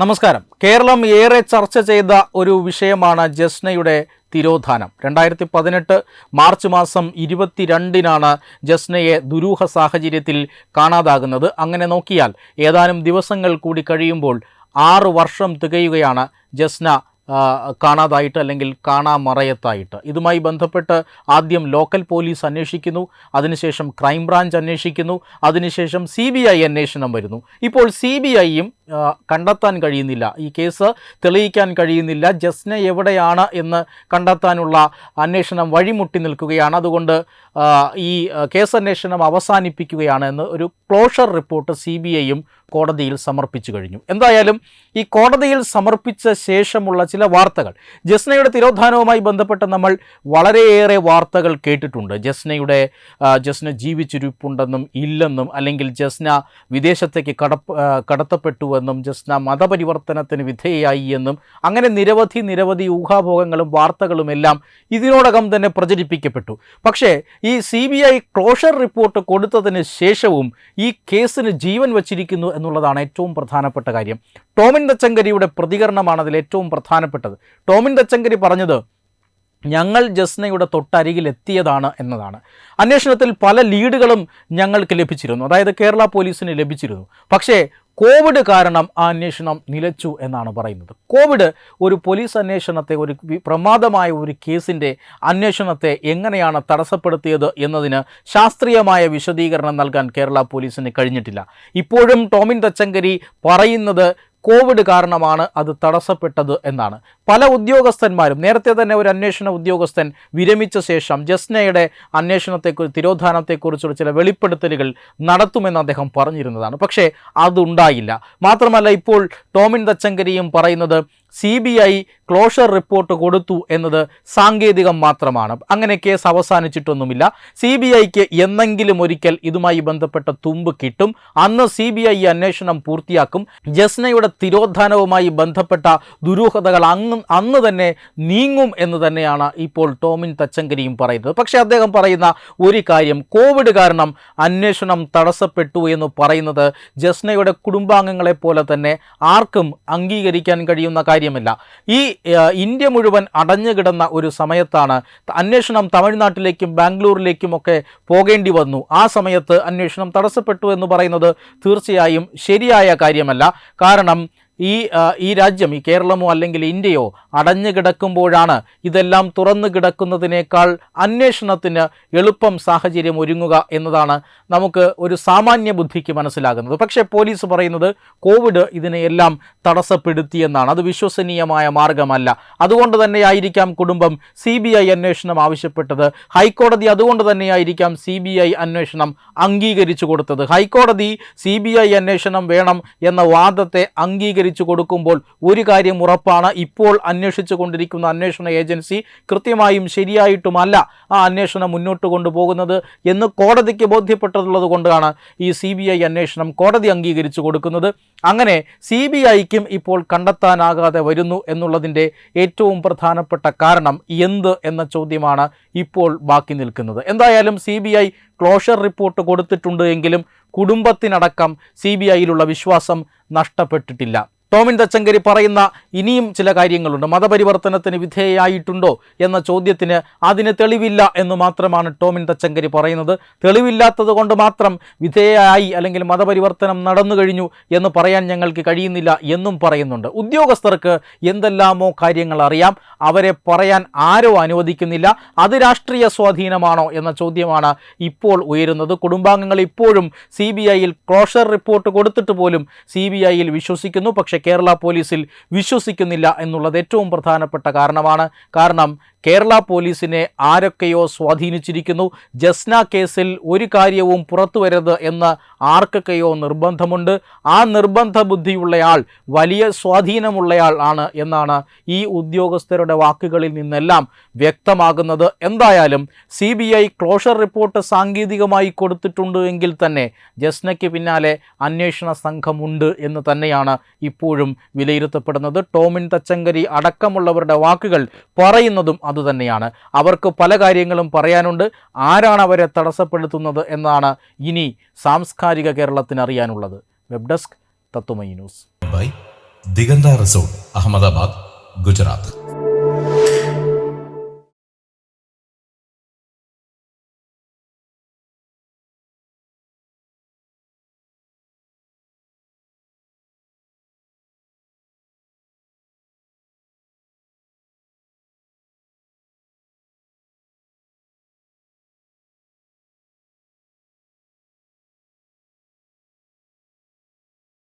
നമസ്കാരം. കേരളം ഏറെ ചർച്ച ചെയ്ത ഒരു വിഷയമാണ് ജസ്നയുടെ തിരോധാനം. രണ്ടായിരത്തി പതിനെട്ട് മാർച്ച് മാസം ഇരുപത്തിരണ്ടിനാണ് ജസ്നയെ ദുരൂഹ സാഹചര്യത്തിൽ കാണാതാകുന്നത്. അങ്ങനെ നോക്കിയാൽ ഏതാനും ദിവസങ്ങൾ കൂടി കഴിയുമ്പോൾ ആറ് വർഷം തികയുകയാണ് ജസ്ന കാണാതായിട്ട് അല്ലെങ്കിൽ കാണാമറയത്തായിട്ട്. ഇതുമായി ബന്ധപ്പെട്ട് ആദ്യം ലോക്കൽ പോലീസ് അന്വേഷിക്കുന്നു അതിനുശേഷം ക്രൈംബ്രാഞ്ച് അന്വേഷിക്കുന്നു അതിനുശേഷം സി ബി ഐ അന്വേഷണം വരുന്നു. ഇപ്പോൾ സി ബി ഐയും കണ്ടെത്താൻ കഴിയുന്നില്ല. ഈ കേസ് തെളിയിക്കാൻ കഴിയുന്നില്ല. ജസ്ന എവിടെയാണ് എന്ന് കണ്ടെത്താനുള്ള അന്വേഷണം വഴിമുട്ടി നിൽക്കുകയാണ്. അതുകൊണ്ട് ഈ കേസ് അന്വേഷണം അവസാനിപ്പിക്കുകയാണ് എന്ന് ഒരു ക്ലോഷർ റിപ്പോർട്ട് സി ബി ഐയും കോടതിയിൽ സമർപ്പിച്ചു കഴിഞ്ഞു. എന്തായാലും ഈ കോടതിയിൽ സമർപ്പിച്ച ശേഷമുള്ള ചില വാർത്തകൾ. ജസ്നയുടെ തിരോധാനവുമായി ബന്ധപ്പെട്ട് നമ്മൾ വളരെയേറെ വാർത്തകൾ കേട്ടിട്ടുണ്ട്. ജസ്നയുടെ ജസ്ന ജീവിച്ചിരിപ്പുണ്ടെന്നും ഇല്ലെന്നും അല്ലെങ്കിൽ ജസ്ന വിദേശത്തേക്ക് കടപ്പ് കടത്തപ്പെട്ടുവെന്നും ജസ്ന മതപരിവർത്തനത്തിന് വിധേയായി എന്നും അങ്ങനെ നിരവധി നിരവധി ഊഹാഭോഗങ്ങളും വാർത്തകളും എല്ലാം ഇതിനോടകം തന്നെ പ്രചരിപ്പിക്കപ്പെട്ടു. പക്ഷേ ഈ C B I closure report കൊടുത്തതിന് ശേഷവും ഈ കേസിന് ജീവൻ വച്ചിരിക്കുന്നു എന്നുള്ളതാണ് ഏറ്റവും പ്രധാനപ്പെട്ട കാര്യം. ടോമിൻ തച്ചങ്കരിയുടെ പ്രതികരണമാണ് അതിൽ ഏറ്റവും പ്രധാനപ്പെട്ടത്. ടോമിൻ തച്ചങ്കരി പറഞ്ഞത് ഞങ്ങൾ ജസ്നയുടെ തൊട്ടരികിൽ എത്തിയതാണ് എന്നതാണ്. അന്വേഷണത്തിൽ പല ലീഡുകളും ഞങ്ങൾക്ക് ലഭിച്ചിരുന്നു. അതായത് കേരള പോലീസിന് ലഭിച്ചിരുന്നു. പക്ഷേ കോവിഡ് കാരണം ആ അന്വേഷണം നിലച്ചു എന്നാണ് പറയുന്നത്. കോവിഡ് ഒരു പോലീസ് അന്വേഷണത്തെ ഒരു പ്രമാദമായ ഒരു കേസിന്റെ അന്വേഷണത്തെ എങ്ങനെയാണ് തടസ്സപ്പെടുത്തിയത് എന്നതിന് ശാസ്ത്രീയമായ വിശദീകരണം നൽകാൻ കേരള പോലീസിന് കഴിഞ്ഞിട്ടില്ല. ഇപ്പോഴും ടോമിൻ തച്ചങ്കരി പറയുന്നത് കോവിഡ് കാരണമാണ് അത് തടസ്സപ്പെട്ടത് എന്നാണ്. പല ഉദ്യോഗസ്ഥന്മാരും നേരത്തെ തന്നെ ഒരു അന്വേഷണ ഉദ്യോഗസ്ഥൻ വിരമിച്ച ശേഷം ജസ്നയുടെ അന്വേഷണത്തെക്കുറിച്ച് തിരോധാനത്തെക്കുറിച്ചുള്ള ചില വെളിപ്പെടുത്തലുകൾ നടത്തുമെന്ന് അദ്ദേഹം പറഞ്ഞിരുന്നതാണ്. പക്ഷേ അതുണ്ടായില്ല. മാത്രമല്ല ഇപ്പോൾ ടോമിൻ തച്ചങ്കരിയും പറയുന്നത് C B I closure report കൊടുത്തു എന്നത് സാങ്കേതികം മാത്രമാണ്. അങ്ങനെ കേസ് അവസാനിച്ചിട്ടൊന്നുമില്ല. സി ബി ഐക്ക് എന്നെങ്കിലും ഒരിക്കൽ ഇതുമായി ബന്ധപ്പെട്ട തുമ്പ് കിട്ടും. അന്ന് സി ബി ഐ അന്വേഷണം പൂർത്തിയാക്കും. ജസ്നയുടെ തിരോധാനവുമായി ബന്ധപ്പെട്ട ദുരൂഹതകൾ അങ്ങ് അന്ന് തന്നെ നീങ്ങും എന്ന് തന്നെയാണ് ഇപ്പോൾ ടോമിൻ തച്ചങ്കരിയും പറയുന്നത്. പക്ഷേ അദ്ദേഹം പറയുന്ന ഒരു കാര്യം കോവിഡ് കാരണം അന്വേഷണം തടസ്സപ്പെട്ടു എന്ന് പറയുന്നത് ജസ്നയുടെ കുടുംബാംഗങ്ങളെ പോലെ തന്നെ ആർക്കും അംഗീകരിക്കാൻ കഴിയുന്ന കാര്യമല്ല. ഈ ഇന്ത്യ മുഴുവൻ അടഞ്ഞുകിടന്ന ഒരു സമയത്താണ് അന്വേഷണം തമിഴ്നാട്ടിലേക്കും ബാംഗ്ലൂരിലേക്കും ഒക്കെ പോകേണ്ടി വന്നു. ആ സമയത്ത് അന്വേഷണം തടസ്സപ്പെട്ടു എന്ന് പറയുന്നത് തീർച്ചയായും ശരിയായ കാര്യമല്ല. കാരണം ഈ ഈ രാജ്യം ഈ കേരളമോ അല്ലെങ്കിൽ ഇന്ത്യയോ അടഞ്ഞു കിടക്കുമ്പോഴാണ് ഇതെല്ലാം തുറന്നു കിടക്കുന്നതിനേക്കാൾ അന്വേഷണത്തിന് എളുപ്പം സാഹചര്യം ഒരുങ്ങുക എന്നതാണ് നമുക്ക് ഒരു സാമാന്യ ബുദ്ധിക്ക് മനസ്സിലാകുന്നത്. പക്ഷേ പോലീസ് പറയുന്നത് കോവിഡ് ഇതിനെയെല്ലാം തടസ്സപ്പെടുത്തിയെന്നാണ്. അത് വിശ്വസനീയമായ മാർഗമല്ല. അതുകൊണ്ട് തന്നെയായിരിക്കാം കുടുംബം സി ബി ഐ അന്വേഷണം ആവശ്യപ്പെട്ടത്. ഹൈക്കോടതി അതുകൊണ്ട് തന്നെയായിരിക്കാം സി ബി ഐ അന്വേഷണം അംഗീകരിച്ചു കൊടുത്തത്. ഹൈക്കോടതി സി ബി ഐ അന്വേഷണം വേണം എന്ന വാദത്തെ അംഗീകരിച്ചു കൊടുക്കുമ്പോൾ ഒരു കാര്യം ഉറപ്പാണ്. ഇപ്പോൾ അന്വേഷിച്ചു കൊണ്ടിരിക്കുന്ന അന്വേഷണ ഏജൻസി കൃത്യമായും ശരിയായിട്ടുമല്ല ആ അന്വേഷണം മുന്നോട്ട് കൊണ്ടുപോകുന്നത് എന്ന് കോടതിക്ക് ബോധ്യപ്പെട്ടതുള്ളത് കൊണ്ടാണ് ഈ സി ബി ഐ അന്വേഷണം കോടതി അംഗീകരിച്ചു കൊടുക്കുന്നത്. അങ്ങനെ സി ബി ഐക്കും ഇപ്പോൾ കണ്ടെത്താനാകാതെ വരുന്നു എന്നുള്ളതിന്റെ ഏറ്റവും പ്രധാനപ്പെട്ട കാരണം എന്ത് എന്ന ചോദ്യമാണ് ഇപ്പോൾ ബാക്കി നിൽക്കുന്നത്. എന്തായാലും C B I closure report കൊടുത്തിട്ടുണ്ട് എങ്കിലും കുടുംബത്തിനടക്കം സി ബി ഐയിലുള്ള വിശ്വാസം നഷ്ടപ്പെട്ടിട്ടില്ല. ടോമിൻ തച്ചങ്കരി പറയുന്ന ഇനിയും ചില കാര്യങ്ങളുണ്ട്. മതപരിവർത്തനത്തിന് വിധേയായിട്ടുണ്ടോ എന്ന ചോദ്യത്തിന് അതിന് തെളിവില്ല എന്ന് മാത്രമാണ് ടോമിൻ തച്ചങ്കരി പറയുന്നത്. തെളിവില്ലാത്തത് കൊണ്ട് മാത്രം വിധേയായി അല്ലെങ്കിൽ മതപരിവർത്തനം നടന്നു കഴിഞ്ഞു എന്ന് പറയാൻ ഞങ്ങൾക്ക് കഴിയുന്നില്ല എന്നും പറയുന്നുണ്ട്. ഉദ്യോഗസ്ഥർക്ക് എന്തെല്ലാമോ കാര്യങ്ങൾ അറിയാം. അവരെ പറയാൻ ആരോ അനുവദിക്കുന്നില്ല. അത് രാഷ്ട്രീയ സ്വാധീനമാണോ എന്ന ചോദ്യമാണ് ഇപ്പോൾ ഉയരുന്നത്. കുടുംബാംഗങ്ങൾ ഇപ്പോഴും സി ബി ഐയിൽ ക്ലോഷർ റിപ്പോർട്ട് കൊടുത്തിട്ട് പോലും സി ബി ഐയിൽ വിശ്വസിക്കുന്നു. പക്ഷേ കേരള പോലീസിൽ വിശ്വസിക്കുന്നില്ല എന്നുള്ളത് ഏറ്റവും പ്രധാനപ്പെട്ട കാരണമാണ്. കാരണം കേരള പോലീസിനെ ആരൊക്കെയോ സ്വാധീനിച്ചിരിക്കുന്നു. ജസ്ന കേസിൽ ഒരു കാര്യവും പുറത്തു വരരുത് എന്ന് ആർക്കൊക്കെയോ നിർബന്ധമുണ്ട്. ആ നിർബന്ധ ബുദ്ധിയുള്ളയാൾ വലിയ സ്വാധീനമുള്ളയാൾ ആണ് എന്നാണ് ഈ ഉദ്യോഗസ്ഥരുടെ വാക്കുകളിൽ നിന്നെല്ലാം വ്യക്തമാകുന്നത്. എന്തായാലും C B I closure report സാങ്കേതികമായി കൊടുത്തിട്ടുണ്ട് എങ്കിൽ തന്നെ ജസ്നയ്ക്ക് പിന്നാലെ അന്വേഷണ സംഘമുണ്ട് എന്ന് തന്നെയാണ് ഇപ്പോഴും വിലയിരുത്തപ്പെടുന്നത്. ടോമിൻ തച്ചങ്കരി അടക്കമുള്ളവരുടെ വാക്കുകൾ പറയുന്നതും അതുതന്നെയാണ്. അവർക്ക് പല കാര്യങ്ങളും പറയാനുണ്ട്. ആരാണ് അവരെ തടസ്സപ്പെടുത്തുന്നത് എന്നാണ് ഇനി സാംസ്കാരിക കേരളത്തിന് അറിയാനുള്ളത്. Web desk Tatwamayi news. By Diganta resort Ahmedabad Gujarat.